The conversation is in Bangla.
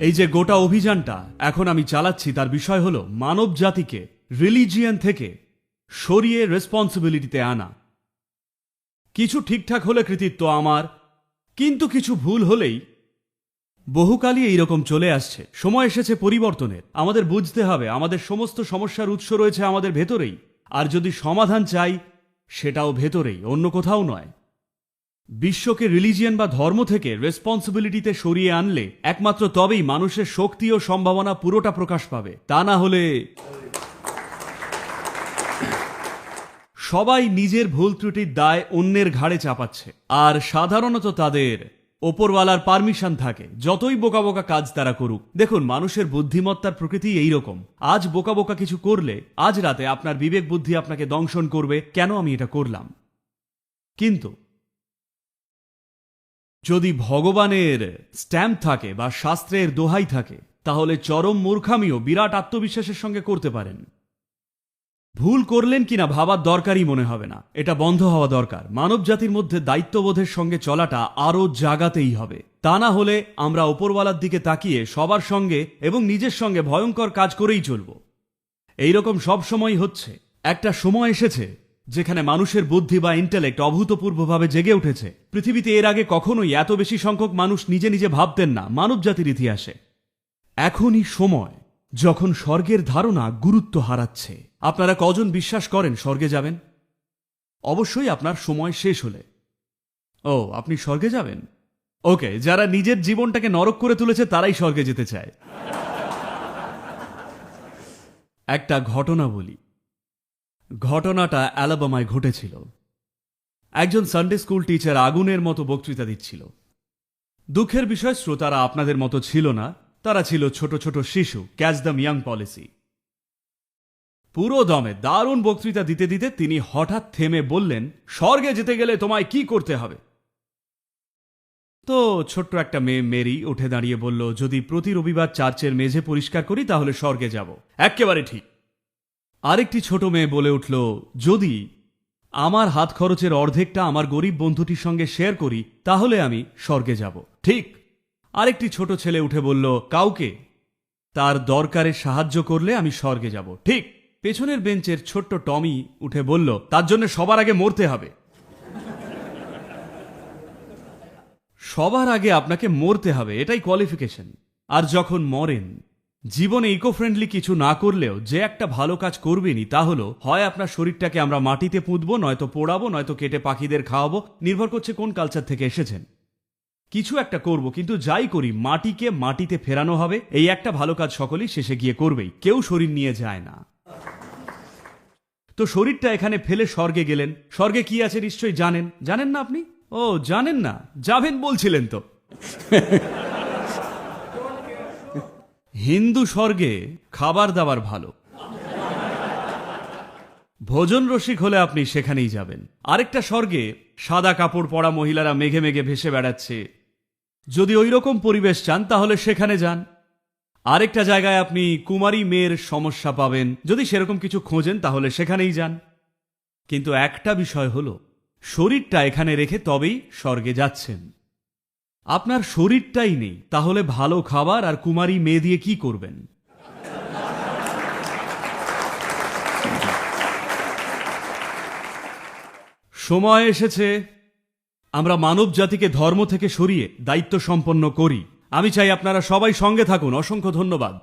এই যে গোটা অভিযানটা এখন আমি চালাচ্ছি, তার বিষয় হলো মানব জাতিকে রিলিজিয়ান থেকে সরিয়ে রেসপন্সিবিলিটিতে আনা। কিছু ঠিকঠাক হলে কৃতিত্ব আমার, কিন্তু কিছু ভুল হলেই বহুকালই এইরকম চলে আসছে। সময় এসেছে পরিবর্তনের। আমাদের বুঝতে হবে, আমাদের সমস্ত সমস্যার উৎস রয়েছে আমাদের ভেতরেই। আর যদি সমাধান চাই, সেটাও ভেতরেই, অন্য কোথাও নয়। বিশ্বকে রিলিজিয়ন বা ধর্ম থেকে রেসপন্সিবিলিটিতে সরিয়ে আনলে একমাত্র তবেই মানুষের শক্তি ও সম্ভাবনা পুরোটা প্রকাশ পাবে। তা না হলে সবাই নিজের ভুল ত্রুটির দায় অন্যের ঘাড়ে চাপাচ্ছে। আর সাধারণত তাদের ওপরওয়ালার পারমিশন থাকে, যতই বোকা বোকা কাজ তারা করুক। দেখুন, মানুষের বুদ্ধিমত্তার প্রকৃতি এই রকম আজ বোকা বোকা কিছু করলে, আজ রাতে আপনার বিবেক বুদ্ধি আপনাকে দংশন করবে, কেন আমি এটা করলাম? কিন্তু যদি ভগবানের স্ট্যাম্প থাকে বা শাস্ত্রের দোহাই থাকে, তাহলে চরম মূর্খামিও বিরাট আত্মবিশ্বাসের সঙ্গে করতে পারেন। ভুল করলেন কিনা ভাবার দরকারই মনে হবে না। এটা বন্ধ হওয়া দরকার। মানব জাতির মধ্যে দায়িত্ববোধের সঙ্গে চলাটা আরও জাগাতেই হবে। তা না হলে আমরা ওপরওয়ালার দিকে তাকিয়ে সবার সঙ্গে এবং নিজের সঙ্গে ভয়ঙ্কর কাজ করেই চলব। এইরকম সব সময় হচ্ছে। একটা সময় এসেছে যেখানে মানুষের বুদ্ধি বা ইন্টালেক্ট অভূতপূর্বভাবে জেগে উঠেছে। পৃথিবীতে এর আগে কখনোই এত বেশি সংখ্যক মানুষ নিজে নিজে ভাবতেন না মানব জাতির ইতিহাসে। এখনই সময়, যখন স্বর্গের ধারণা গুরুত্ব হারাচ্ছে। আপনারা কজন বিশ্বাস করেন স্বর্গে যাবেন? অবশ্যই আপনার সময় শেষ হলে। ও, আপনি স্বর্গে যাবেন? ওকে, যারা নিজের জীবনটাকে নরক করে তুলেছে, তারাই স্বর্গে যেতে চায়। একটা ঘটনা বলি। ঘটনাটা অ্যালাবামায় ঘটেছিল। একজন সানডে স্কুল টিচার আগুনের মতো বক্তৃতা দিচ্ছিল। দুঃখের বিষয়, শ্রোতারা আপনাদের মতো ছিল না, তারা ছিল ছোট ছোট শিশু ক্যাচ দ্য ইয়াং পলিসি পুরো দমে দারুণ বক্তৃতা দিতে দিতে তিনি হঠাৎ থেমে বললেন, স্বর্গে যেতে গেলে তোমায় কি করতে হবে? তো ছোট্ট একটা মেয়ে মেরি উঠে দাঁড়িয়ে বলল, যদি প্রতি রবিবার চার্চের মেঝে পরিষ্কার করি, তাহলে স্বর্গে যাব। একেবারে ঠিক। আরেকটি ছোট মেয়ে বলে উঠল, যদি আমার হাত খরচের অর্ধেকটা আমার গরিব বন্ধুটির সঙ্গে শেয়ার করি, তাহলে আমি স্বর্গে যাব। ঠিক আরেকটি ছোট ছেলে উঠে বলল, কাউকে তার দরকারে সাহায্য করলে আমি স্বর্গে যাব। ঠিক পেছনের বেঞ্চের ছোট্ট টমি উঠে বলল, তার জন্য সবার আগে মরতে হবে। সবার আগে আপনাকে মরতে হবে, এটাই কোয়ালিফিকেশন আর যখন মরেন জীবনে ইকো ফ্রেন্ডলি কিছু না করলেও যে একটা ভালো কাজ করবেনই, তা হলো, হয় আপনার শরীরটাকে আমরা মাটিতে পুঁতবো, নয়তো পোড়াবো, নয়তো কেটে পাখিদের খাওয়াবো, নির্ভর করছে কোন কালচার থেকে এসেছেন। কিছু একটা করব, কিন্তু যাই করি, মাটিকে মাটিতে ফেরানো হবে, এই একটা ভালো কাজ সকলেই শেষে গিয়ে করবেই, কেউ শরীর নিয়ে যায় না। তো শরীরটা এখানে ফেলে স্বর্গে গেলেন, স্বর্গে কি আছে নিশ্চয়ই জানেন জানেন না আপনি? ও, জানেন না, যাবেন বলছিলেন তো। হিন্দু স্বর্গে খাবার দাবার ভালো। ভোজন রসিক হলে আপনি সেখানেই যাবেন। আরেকটা স্বর্গে সাদা কাপড় পরা মহিলারা মেঘে মেঘে ভেসে বেড়াচ্ছে। যদি ওই রকম পরিবেশ চান, তাহলে সেখানে যান। আরেকটা জায়গায় আপনি কুমারী মেয়ের সমস্যা পাবেন। যদি সেরকম কিছু খোঁজেন, তাহলে সেখানেই যান। কিন্তু একটা বিষয় হলো, শরীরটা এখানে রেখে তবেই স্বর্গে যাচ্ছেন। আপনার শরীরটাই নেই, তাহলে ভালো খাবার আর কুমারী মেয়ে দিয়ে কি করবেন? সময় এসেছে, আমরা মানব জাতিকে ধর্ম থেকে সরিয়ে দায়িত্ব সম্পন্ন করি। আমি চাই আপনারা সবাই সঙ্গে থাকুন। অসংখ্য ধন্যবাদ।